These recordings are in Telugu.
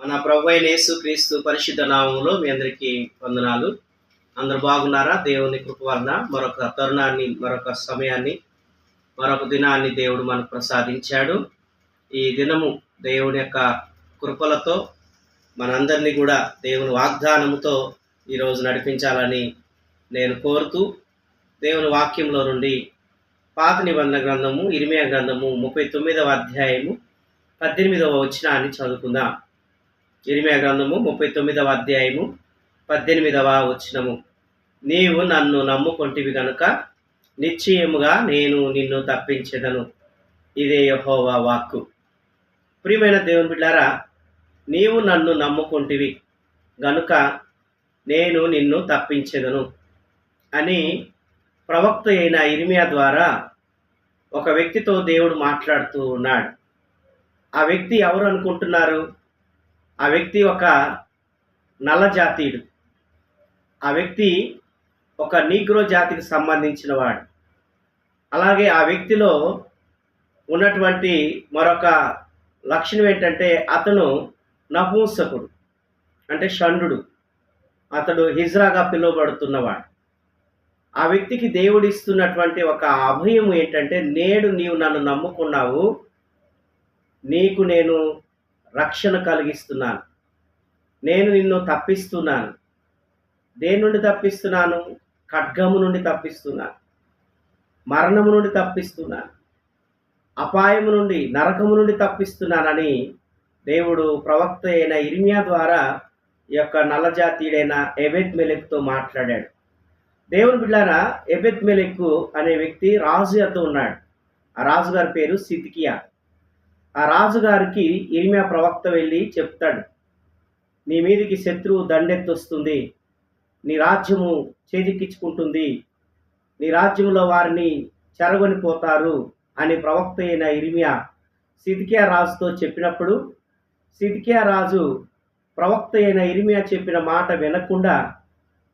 మన ప్రభు అయిన యేసు క్రీస్తు పరిశుద్ధ నామంలో మీ అందరికీ వందనాలు. అందరు బాగున్నారా? దేవుని కృప వలన మరొక తరుణాన్ని మరొక సమయాన్ని మరొక దినాన్ని దేవుడు మనకు ప్రసాదించాడు. ఈ దినము దేవుని యొక్క కృపలతో మనందరినీ కూడా దేవుని వాగ్దానముతో ఈరోజు నడిపించాలని నేను కోరుతూ దేవుని వాక్యంలో నుండి పాత నిబంధన గ్రంథము ఇరిమియా గ్రంథము ముప్పై తొమ్మిదవ అధ్యాయము పద్దెనిమిదవ వచనాన్ని చదువుకుందాం. ఇరిమే గ్రంథము ముప్పై తొమ్మిదవ అధ్యాయము పద్దెనిమిదవ వచ్చినము నీవు నన్ను నమ్ముకొంటివి గనుక నిశ్చయముగా నేను నిన్ను తప్పించదను. ఇదే యహోవా వాక్కు. ప్రియమైన దేవుని బిడ్డారా నీవు నన్ను నమ్ముకుంటివి గనుక నేను నిన్ను తప్పించదను అని ప్రవక్త అయిన ఇరిమియా ద్వారా ఒక వ్యక్తితో దేవుడు మాట్లాడుతూ ఉన్నాడు. ఆ వ్యక్తి ఎవరు అనుకుంటున్నారు? ఆ వ్యక్తి ఒక నల్ల జాతీయుడు. ఆ వ్యక్తి ఒక నీగ్రో జాతికి సంబంధించిన వాడు. అలాగే ఆ వ్యక్తిలో ఉన్నటువంటి మరొక లక్షణం ఏంటంటే అతను నపూంసకుడు అంటే షండు అతడు హిజ్రాగా పిలువబడుతున్నవాడు. ఆ వ్యక్తికి దేవుడు ఇస్తున్నటువంటి ఒక అభయం ఏంటంటే నేడు నీవు నన్ను నమ్ముకున్నావు. నీకు నేను రక్షణ కలిగిస్తున్నాను. నేను నిన్ను తప్పిస్తున్నాను. దేని నుండి తప్పిస్తున్నాను? ఖడ్గము నుండి తప్పిస్తున్నాను. మరణము నుండి తప్పిస్తున్నాను. అపాయము నుండి నరకము నుండి తప్పిస్తున్నానని దేవుడు ప్రవక్త అయిన ఇర్మియా ద్వారా ఈ యొక్క నల్లజాతీయుడైన ఎబెత్ మెలెక్తో మాట్లాడాడు. దేవుని బిడ్డారా ఎబెత్ మెలెక్కు అనే వ్యక్తి రాజు యొక్క ఉన్నాడు. ఆ రాజుగారి పేరు సిద్కియా. ఆ రాజుగారికి ఇర్మియా ప్రవక్త వెళ్ళి చెప్తాడు నీ మీదికి శత్రువు దండెత్తొస్తుంది నీ రాజ్యము చేజిక్కించుకుంటుంది నీ రాజ్యంలో వారిని చెరగొనిపోతారు అని ప్రవక్త అయిన ఇర్మియా సిద్కియా రాజుతో చెప్పినప్పుడు సిద్కియా రాజు ప్రవక్త అయిన ఇర్మియా చెప్పిన మాట వినకుండా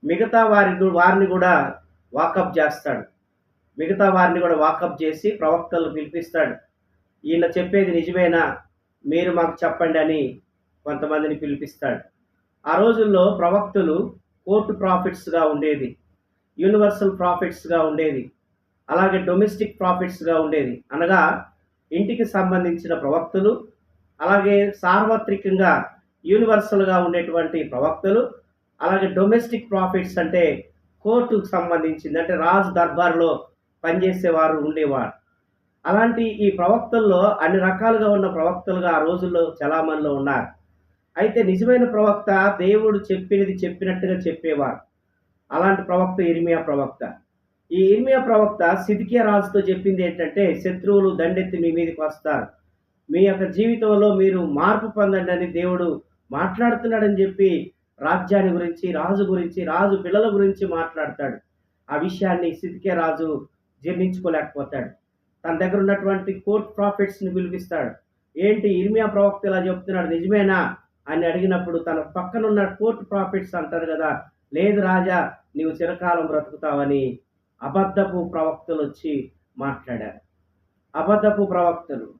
మిగతా వారి వారిని కూడా వాకప్ చేస్తాడు. మిగతా వారిని కూడా వాకప్ చేసి ప్రవక్తలు పిలిపిస్తాడు. ఈయన చెప్పేది నిజమేనా? మీరు మాకు చెప్పండి అని కొంతమందిని పిలిపిస్తాడు. ఆ రోజుల్లో ప్రవక్తలు కోర్టు ప్రాఫిట్స్గా ఉండేది. యూనివర్సల్ ప్రాఫిట్స్గా ఉండేది. అలాగే డొమెస్టిక్ ప్రాఫిట్స్గా ఉండేది. అనగా ఇంటికి సంబంధించిన ప్రవక్తలు అలాగే సార్వత్రికంగా యూనివర్సల్గా ఉండేటువంటి ప్రవక్తలు అలాగే డొమెస్టిక్ ప్రాఫిట్స్ అంటే కోర్టుకు సంబంధించింది. అంటే రాజు దర్బార్లో పనిచేసేవారు ఉండేవారు. అలాంటి ఈ ప్రవక్తల్లో అన్ని రకాలుగా ఉన్న ప్రవక్తలుగా ఆ రోజుల్లో చలామణిలో ఉన్నారు. అయితే నిజమైన ప్రవక్త దేవుడు చెప్పినది చెప్పినట్టుగా చెప్పేవారు అలాంటి ప్రవక్త ఇర్మియా ప్రవక్త. ఈ ఇర్మియా ప్రవక్త సిద్కియా రాజుతో చెప్పింది ఏంటంటే శత్రువులు దండెత్తి మీ మీదకి వస్తారు. మీ యొక్క జీవితంలో మీరు మార్పు పొందండి అని దేవుడు మాట్లాడుతున్నాడని చెప్పి రాజ్యాన్ని గురించి రాజు గురించి రాజు పిల్లల గురించి మాట్లాడతాడు. ఆ విషయాన్ని సిద్కే రాజు జీర్ణించుకోలేకపోతాడు. తన దగ్గర ఉన్నటువంటి కోర్ట్ ప్రాఫిట్స్ని పిలిపిస్తాడు ఏంటి? ఇర్మియా ప్రవక్త ఇలా చెప్తున్నాడు నిజమేనా? అని అడిగినప్పుడు తన పక్కన ఉన్న కోర్ట్ ప్రాఫిట్స్ అంటారు కదా లేదు రాజా నీవు చిరకాలం బ్రతుకుతావని అబద్ధపు ప్రవక్తలు వచ్చి మాట్లాడారు. అబద్ధపు ప్రవక్తలు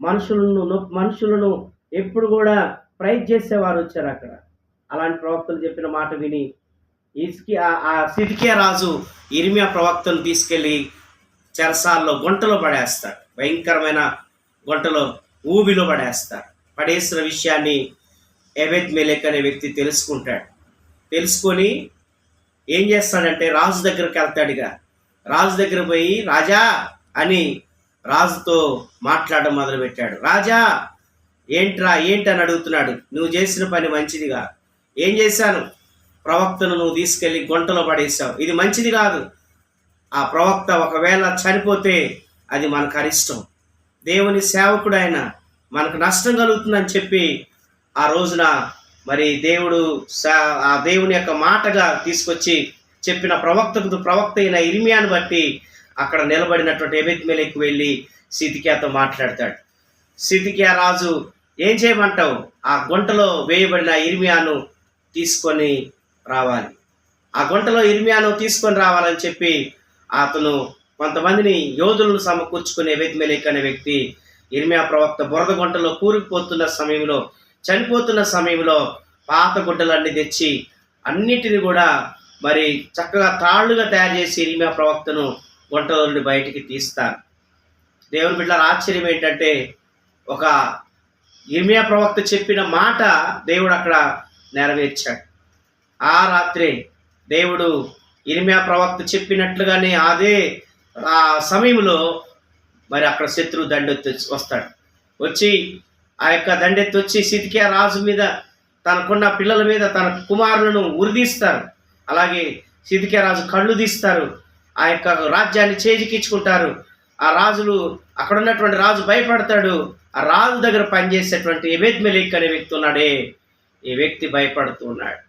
మనుషులను మనుషులను ఎప్పుడు కూడా ప్రైజ్ చేసేవారు వచ్చారు అక్కడ. అలాంటి ప్రవక్తలు చెప్పిన మాట విని ఇస్కి ఆ- ఆ సిద్కియా రాజు ఇర్మియా ప్రవక్తను తీసుకెళ్ళి చెరసాల్లో గుంటలో పడేస్తాడు. భయంకరమైన గుంటలో ఊబిలో పడేస్తాడు. పడేసిన విషయాన్ని ఎబెత్ మెలెక్ అనే వ్యక్తి తెలుసుకుంటాడు. తెలుసుకొని ఏం చేస్తాడంటే రాజు దగ్గరికి వెళ్తాడుగా. రాజు దగ్గర పోయి రాజా అని రాజుతో మాట్లాడడం మొదలుపెట్టాడు. రాజా ఏంట్రా అని అడుగుతున్నాడు. నువ్వు చేసిన పని మంచిదిగా. ఏం చేశాను? ప్రవక్తను నువ్వు తీసుకెళ్ళి గుంటలో పడేసావు ఇది మంచిది కాదు. ఆ ప్రవక్త ఒకవేళ చనిపోతే అది మనకు అరిష్టం దేవుని సేవకుడు ఆయన మనకు నష్టం కలుగుతుందని చెప్పి ఆ రోజున మరి దేవుడు ఆ దేవుని యొక్క మాటగా తీసుకొచ్చి చెప్పిన ప్రవక్తకు ప్రవక్త అయిన ఇరిమియాను బట్టి అక్కడ నిలబడినటువంటి ఎబెత్ వెళ్ళి సితికియాతో మాట్లాడతాడు. సితికియా రాజు ఏం చేయమంటావు? ఆ గుంటలో వేయబడిన ఇరిమియాను తీసుకొని రావాలి. ఆ గుంటలో ఇరిమియాను తీసుకొని రావాలని చెప్పి అతను కొంతమందిని యోధులను సమకూర్చుకునే వ్యక్తి అనే వ్యక్తి ఇర్మియా ప్రవక్త బురద గుంటలో కూరుకుపోతున్న సమయంలో చనిపోతున్న సమయంలో పాత గుడ్డలన్నీ తెచ్చి అన్నిటిని కూడా మరి చక్కగా తాళ్ళుగా తయారు చేసి ఇర్మియా ప్రవక్తను గుంటలో నుండి బయటికి తీస్తారు. దేవుని బిడ్డల ఆశ్చర్యం ఏంటంటే ఒక ఇర్మియా ప్రవక్త చెప్పిన మాట దేవుడు అక్కడ నెరవేర్చాడు. ఆ రాత్రే దేవుడు ఇరిమియా ప్రవక్త చెప్పినట్లుగానే అదే ఆ సమయంలో మరి అక్కడ శత్రువు దండెత్తి వస్తాడు. వచ్చి ఆ యొక్క దండెత్తి వచ్చి సితికియా రాజు మీద తనకున్న పిల్లల మీద తన కుమారులను ఉరిదీస్తారు. అలాగే సితికియా రాజు కళ్ళు తీస్తారు. ఆ యొక్క రాజ్యాన్ని చేజికించుకుంటారు ఆ రాజులు అక్కడ ఉన్నటువంటి రాజు భయపడతాడు. ఆ రాజు దగ్గర పనిచేసేటువంటి ఎబెద్ మెలిక్ అనే వ్యక్తి ఉన్నాడే. ఈ వ్యక్తి భయపడుతూ ఉన్నాడు.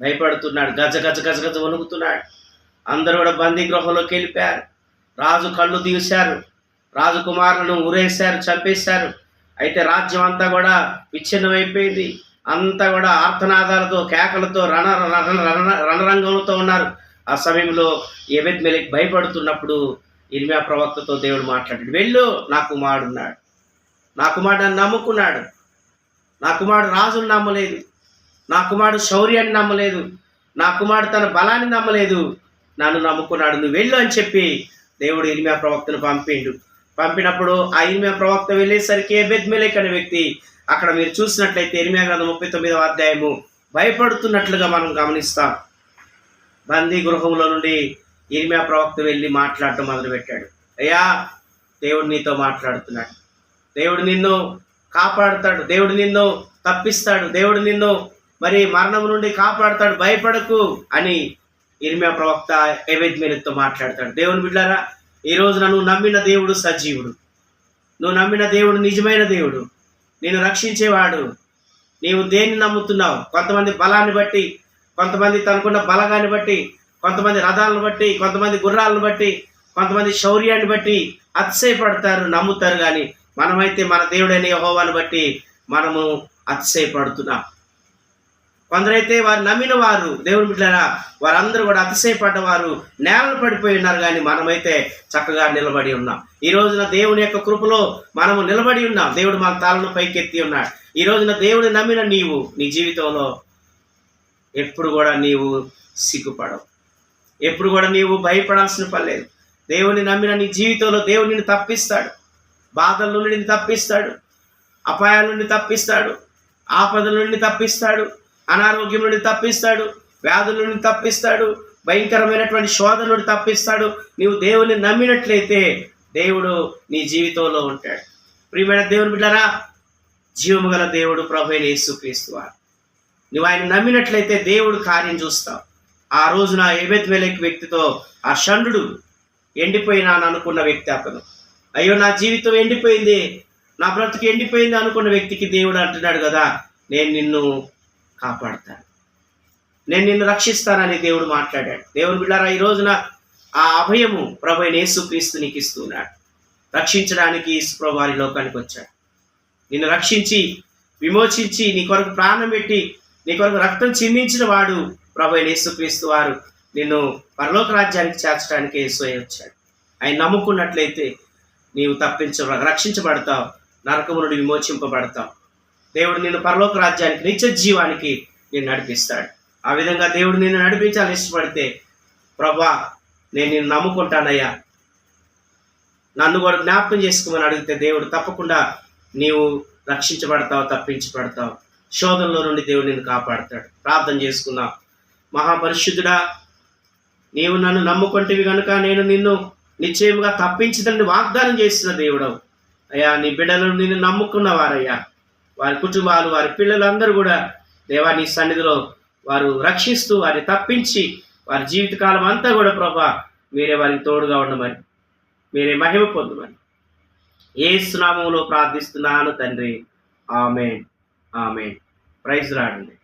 భయపడుతున్నాడు గజ గజ గజ గజ వణుకుతున్నాడు. అందరూ కూడా బందీ గృహంలోకి వెళ్ళిపోయారు. రాజు కళ్ళు తీశారు. రాజకుమారులను ఊరేశారు చంపేశారు. అయితే రాజ్యం అంతా కూడా విచ్ఛిన్నమైపోయింది. అంతా కూడా ఆర్తనాదాలతో కేకలతో రణ రణ రణ- రణరంగంతో ఉన్నారు. ఆ సమయంలో ఎబెద్ మెలిక్ భయపడుతున్నప్పుడు ఇర్మియా ప్రవక్తతో దేవుడు మాట్లాడాడు వెళ్ళు నా కుమారుడున్నాడు నా కుమారుడు నమ్ముకున్నాడు. నా కుమారుడు రాజును నమ్మలేదు. నా కుమారుడు శౌర్యాన్ని నమ్మలేదు. నా కుమారుడు తన బలాన్ని నమ్మలేదు. నన్ను నమ్ముకున్నాడు. నువ్వు వెళ్ళు అని చెప్పి దేవుడు ఇరిమియా ప్రవక్తను పంపిండు. పంపినప్పుడు ఆ ఇరిమియా ప్రవక్త వెళ్ళేసరికి ఎబెద్మెలేక్ అనే వ్యక్తి అక్కడ మీరు చూసినట్లయితే ఇరిమియా గ్రంథం ముప్పై తొమ్మిదవ అధ్యాయము భయపడుతున్నట్లుగా మనం గమనిస్తాం. బందీ గృహంలో నుండి ఇరిమియా ప్రవక్త వెళ్ళి మాట్లాడటం మొదలుపెట్టాడు. అయ్యా దేవుడు నీతో మాట్లాడుతున్నాడు. దేవుడు నిన్ను కాపాడుతాడు. దేవుడు నిన్ను తప్పిస్తాడు. దేవుడు నిన్ను మరి మరణం నుండి కాపాడుతాడు భయపడకు అని ఇర్మియా ప్రవక్త ఎబెద్ మాట్లాడతాడు. దేవుని బిడ్డారా ఈ రోజున నువ్వు నమ్మిన దేవుడు సజీవుడు. నువ్వు నమ్మిన దేవుడు నిజమైన దేవుడు. నేను రక్షించేవాడు. నీవు దేన్ని నమ్ముతున్నావు? కొంతమంది బలాన్ని బట్టి కొంతమంది తనకున్న బలగాన్ని బట్టి కొంతమంది రథాలను బట్టి కొంతమంది గుర్రాలను బట్టి కొంతమంది శౌర్యాన్ని బట్టి అతిశయపడతారు నమ్ముతారు కానీ మనమైతే మన దేవుడైన యెహోవాను బట్టి మనము అతిశయపడుతున్నాం. కొందరైతే వారు నమ్మిన వారు దేవుని బిడ్డరా వారందరూ కూడా అతిశయపడ్డవారు నేలను పడిపోయి ఉన్నారు కానీ మనమైతే చక్కగా నిలబడి ఉన్నాం. ఈ రోజున దేవుని యొక్క కృపలో మనము నిలబడి ఉన్నాం. దేవుడు మన తలను పైకెత్తి ఉన్నాడు. ఈ రోజున దేవుని నమ్మిన నీవు నీ జీవితంలో ఎప్పుడు కూడా నీవు సిగ్గుపడవు. ఎప్పుడు కూడా నీవు భయపడాల్సిన పని లేదు. దేవుని నమ్మిన నీ జీవితంలో దేవుడు నిన్ను తప్పిస్తాడు. బాధల నుండి నిన్ను తప్పిస్తాడు. అపాయాల నుండి తప్పిస్తాడు. ఆపదల నుండి తప్పిస్తాడు. అనారోగ్యం నుండి తప్పిస్తాడు వ్యాధుల నుండి తప్పిస్తాడు భయంకరమైనటువంటి శోధన నుండి తప్పిస్తాడు. నీవు దేవుని నమ్మినట్లయితే దేవుడు నీ జీవితంలో ఉంటాడు. ప్రియమైన దేవుని బిడ్డరా జీవము గల దేవుడు ప్రభు అయిన యేసుక్రీస్తు వారు. నువ్వు ఆయన నమ్మినట్లయితే దేవుడు కార్యం చూస్తావు. ఆ రోజున ఎబెత్ మెలెక్ వ్యక్తితో ఆ షండు ఎండిపోయినాను అనుకున్న వ్యక్తి అతను. అయ్యో నా జీవితం ఎండిపోయింది నా బ్రతుకు ఎండిపోయింది అనుకున్న వ్యక్తికి దేవుడు అంటున్నాడు కదా నేను నిన్ను కాపాడతాను నేను నిన్ను రక్షిస్తానని దేవుడు మాట్లాడాడు. దేవుడు బిడ్డారా ఈ రోజున ఆ అభయము ప్రభు అయిన యేసుక్రీస్తు నీకు ఇస్తున్నాడు. రక్షించడానికి ప్రభు వారి లోకానికి వచ్చాడు. నిన్ను రక్షించి విమోచించి నీ కొరకు ప్రాణం పెట్టి నీ కొరకు రక్తం చిందించిన వాడు ప్రభు అయిన యేసుక్రీస్తు వారు నిన్ను పరలోక రాజ్యానికి చేర్చడానికి యేసోయ వచ్చాడు. ఆయన నమ్ముకున్నట్లయితే నీవు తప్పించ రక్షించబడతావు నరకము నుండి విమోచింపబడతావు. దేవుడు నిన్ను పరలోక రాజ్యానికి నిత్య జీవానికి నేను నడిపిస్తాడు. ఆ విధంగా దేవుడు నిన్ను నడిపించాలని ఇష్టపడితే ప్రభా నేను నిన్ను నమ్ముకుంటానయ్యా. నన్ను కూడా జ్ఞాపకం చేసుకోమని అడిగితే దేవుడు తప్పకుండా నీవు రక్షించబడతావు తప్పించబడతావు. శోధనలో నుండి దేవుడు నిన్ను కాపాడతాడు. ప్రార్థన చేసుకుందాం. మహాపరిశుద్ధుడా నీవు నన్ను నమ్ముకుంటేవి కనుక నేను నిన్ను నిశ్చయముగా తప్పించదని వాగ్దానం చేస్తున్న దేవుడవు. అయ్యా నీ బిడ్డలను నిన్ను నమ్ముకున్న వారయ్యా వారి కుటుంబాలు వారి పిల్లలందరూ కూడా దేవా నీ సన్నిధిలో వారు రక్షిస్తూ వారిని తప్పించి వారి జీవితకాలం అంతా కూడా ప్రభా మీరే వారికి తోడుగా ఉండమని మీరే మహిమ పొందమని. ఏ స్నామంలో ప్రార్థిస్తున్నాను తండ్రి. ఆమె ఆమె ప్రైజ్ రాడండి.